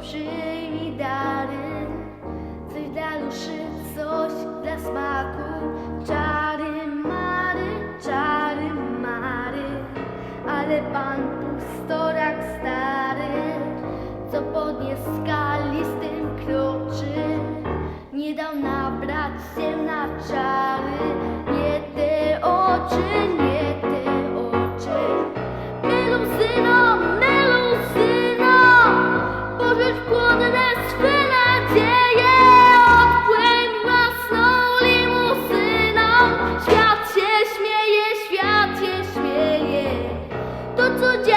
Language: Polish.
przyjmij dary, coś dla duszy, coś dla smaku. Czary mary, czary mary, ale pan pustorak stary, co podnie skalistym kroczy, nie dał nabrać się na czar. to do.